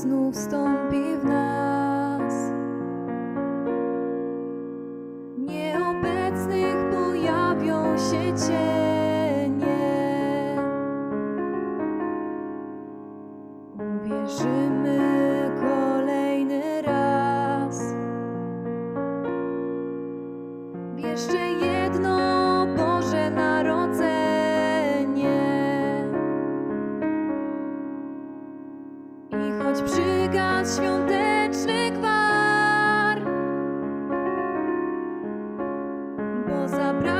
Znów wstąpi w nas. Nieobecnych pojawią się cienie. Uwierzymy kolejny raz. Jeszcze Przygasł świąteczny gwar, bo zabrakło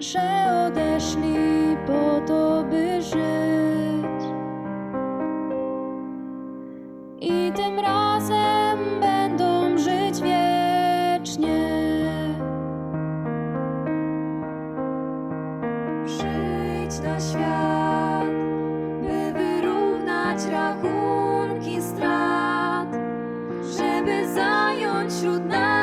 że odeszli po to, by żyć. I tym razem będą żyć wiecznie. Przyjdź na świat, by wyrównać rachunki strat, żeby zająć wśród nas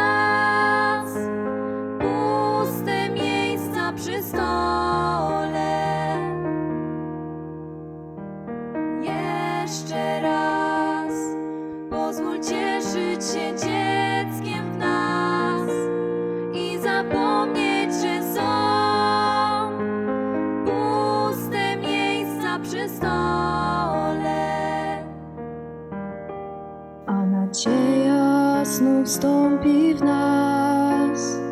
Jeszcze raz pozwól cieszyć się dzieckiem w nas i zapomnieć, że są puste miejsca przy stole. A nadzieja znów wstąpi w nas.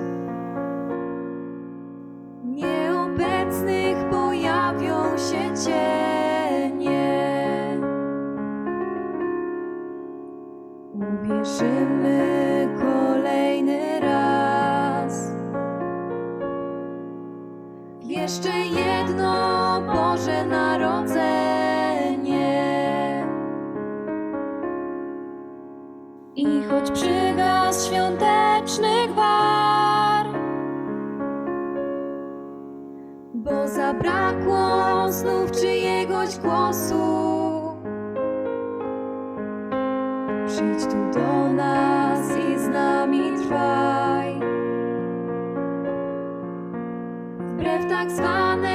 Choć przygasł świąteczny gwar, bo zabrakło znów czyjegoś głosu. Przyjdź tu do nas i z nami trwaj. Wbrew tak zwanej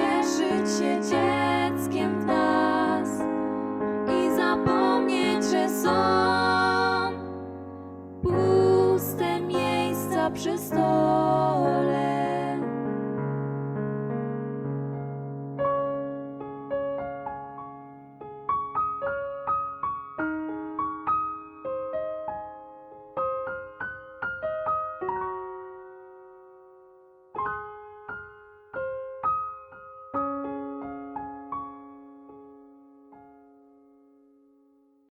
przy stole.